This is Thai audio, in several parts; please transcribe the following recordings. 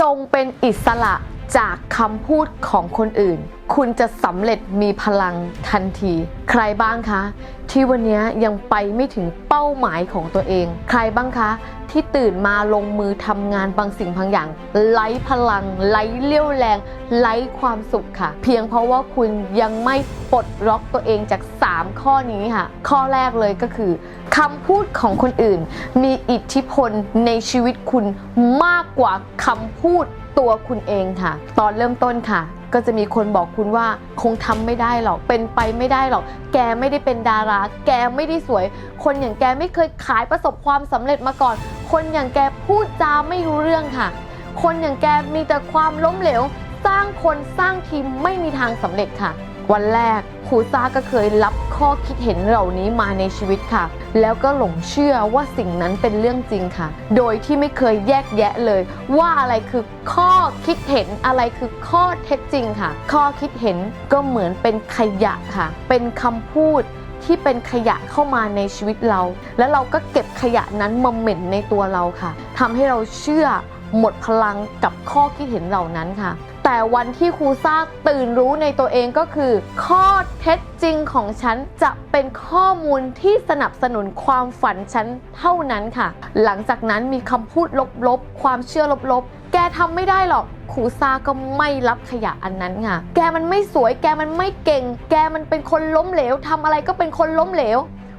จงเป็นอิสระจากคำพูดของคนอื่น คุณจะสำเร็จมีพลังทันที ใครบ้างคะ ที่วันนี้ยังไปไม่ถึงเป้าหมายของตัวเอง ใครบ้างคะ ที่ตื่นมาลงมือทำงานบางสิ่งบางอย่างไร้พลังไร้เลี้ยวแรงไร้ความสุขค่ะ เพียงเพราะว่าคุณยังไม่ปลดล็อกตัวเองจาก 3 ข้อนี้ค่ะ ข้อแรกเลยก็คือ คำพูดของคนอื่น มีอิทธิพลในชีวิตคุณมากกว่าคำพูดตัวคุณเองค่ะ ตอนเริ่มต้นค่ะ ก็จะมีคนบอกคุณว่าคงทำไม่ได้หรอก เป็นไปไม่ได้หรอก แกไม่ได้เป็นดารา แกไม่ได้สวย คนอย่างแกไม่เคยขายประสบความสำเร็จมาก่อน คนอย่างแกพูดจาไม่รู้เรื่องค่ะ คนอย่างแกมีแต่ความล้มเหลว สร้างคนสร้างทีมไม่มีทางสำเร็จค่ะ วันแรกครูซ่าก็เคยรับข้อคิดเห็นเหล่านี้มาในชีวิตค่ะ แล้วก็หลงเชื่อว่าสิ่งนั้นเป็นเรื่องจริงค่ะ โดยที่ไม่เคยแยกแยะเลย ว่าอะไรคือข้อคิดเห็นอะไรคือข้อเท็จจริงค่ะ ข้อคิดเห็นก็เหมือนเป็นขยะค่ะ เป็นคำพูดที่เป็นขยะเข้ามาในชีวิตเรา แล้วเราก็เก็บขยะนั้นมาเหม็นในตัวเราค่ะทำให้เราเชื่อหมดพลังกับข้อคิดเห็นเหล่านั้นค่ะ แต่วันที่ครูซ่าตื่นรู้ในตัวเองก็คือ ข้อเท็จจริงของฉันจะเป็นข้อมูลที่สนับสนุนความฝันฉันเท่านั้นค่ะ หลังจากนั้นมีคำพูดลบๆ ความเชื่อลบๆ แกทำไม่ได้หรอกครูซาก็ไม่รับขยะอันนั้นค่ะ แกมันไม่สวย แกมันไม่เก่ง แกมันเป็นคนล้มเหลวทำอะไรก็เป็นคนล้มเหลว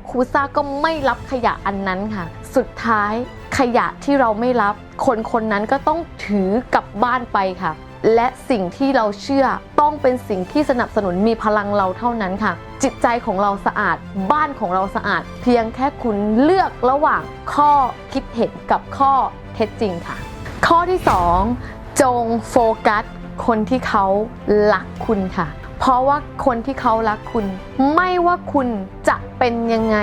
ครูซาก็ไม่รับขยะอันนั้นค่ะ สุดท้ายขยะที่เราไม่รับ คนคนนั้นก็ต้องถือกลับบ้านไปค่ะ และสิ่งที่เราเชื่อต้องเป็นสิ่งที่สนับสนุนมีพลังเราเท่านั้นค่ะ จิตใจของเราสะอาด บ้านของเราสะอาด เพียงแค่คุณเลือกระหว่างข้อคิดเห็นกับข้อเท็จจริงค่ะ ข้อที่ 2 จงโฟกัสคนที่เขารักคุณค่ะ เพราะว่าคนที่เขารักคุณ ไม่ว่าคุณจะ เป็นยังไง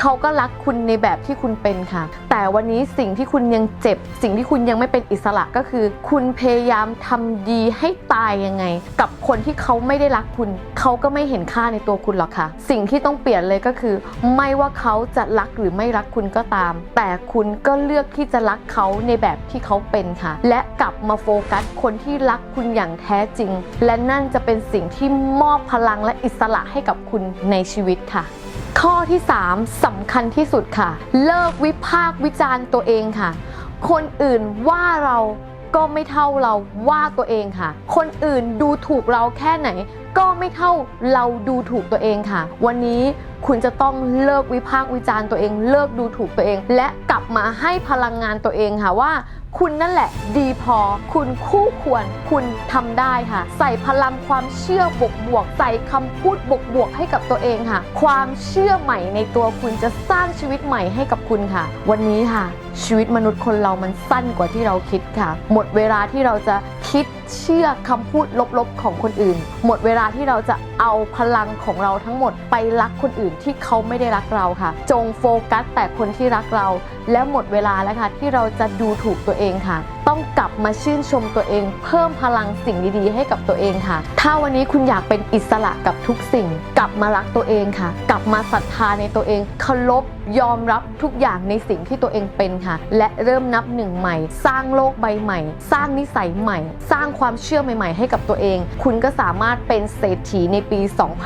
เขาก็รักคุณในแบบที่คุณเป็นค่ะ แต่วันนี้สิ่งที่คุณยังเจ็บ สิ่งที่คุณยังไม่เป็นอิสระก็คือ คุณพยายามทำดีให้ตายยังไง กับคนที่เขาไม่ได้รักคุณ เขาก็ไม่เห็นค่าในตัวคุณหรอกค่ะ สิ่งที่ต้องเปลี่ยนเลยก็คือ ไม่ว่าเขาจะรักหรือไม่รักคุณก็ตาม แต่คุณก็เลือกที่จะรักเขาในแบบที่เขาเป็นค่ะ และกลับมาโฟกัสคนที่รักคุณอย่างแท้จริง และนั่นจะเป็นสิ่งที่มอบพลังและอิสระให้กับคุณในชีวิตค่ะ ข้อที่ 3สำคัญที่สุดค่ะ เลิกวิพากษ์วิจารณ์ตัวเองค่ะ คนอื่นว่าเราก็ไม่เท่าเราว่าตัวเองค่ะ คนอื่นดูถูกเราแค่ไหน ก็ไม่เท่าเราดูถูกตัวเองค่ะ วันนี้คุณจะต้องเลิกวิพากษ์วิจารณ์ตัวเอง เลิกดูถูกตัวเอง และกลับมาให้พลังงานตัวเองค่ะว่า คุณนั่นแหละ ดีพอ คุณคู่ควร คุณทำได้ค่ะ ใส่พลังความเชื่อบวกบวกๆใส่คำพูดบวกบวกๆให้กับตัวเองค่ะ ความเชื่อใหม่ในตัวคุณจะสร้างชีวิตใหม่ให้กับคุณค่ะ วันนี้ค่ะ ชีวิตมนุษย์คนเรามันสั้นกว่าที่เราคิดค่ะ หมดเวลาที่เราจะคิด เชื่อคำพูดลบๆของคนอื่น หมดเวลาที่เราจะเอาพลังของเราทั้งหมดไปรักคนอื่นที่เขาไม่ได้รักเราค่ะ จงโฟกัสแต่คนที่รักเรา และหมดเวลาแล้วค่ะ ที่เราจะดูถูกตัวเองค่ะ ต้องกลับมาชื่นชมตัวเอง เพิ่มพลังสิ่งดีๆ ให้กับตัวเองค่ะ ถ้าวันนี้คุณอยากเป็นอิสระกับทุกสิ่ง กลับมารักตัวเองค่ะ กลับมาศรัทธาในตัวเองเคารพยอมรับทุกอย่างในสิ่งที่ตัวเองเป็นค่ะ และเริ่มนับหนึ่งใหม่ สร้างโลกใบใหม่ สร้างนิสัยใหม่ สร้างความเชื่อใหม่ ๆ ให้กับตัวเอง คุณก็สามารถเป็นเศรษฐีในปี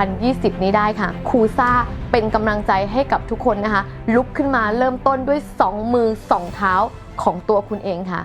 2020 นี้ได้ค่ะ ครูซ่าเป็นกำลังใจให้กับทุกคนนะคะ ลุกขึ้นมาเริ่มต้นด้วย 2 มือ 2 เท้าของตัวคุณเองค่ะ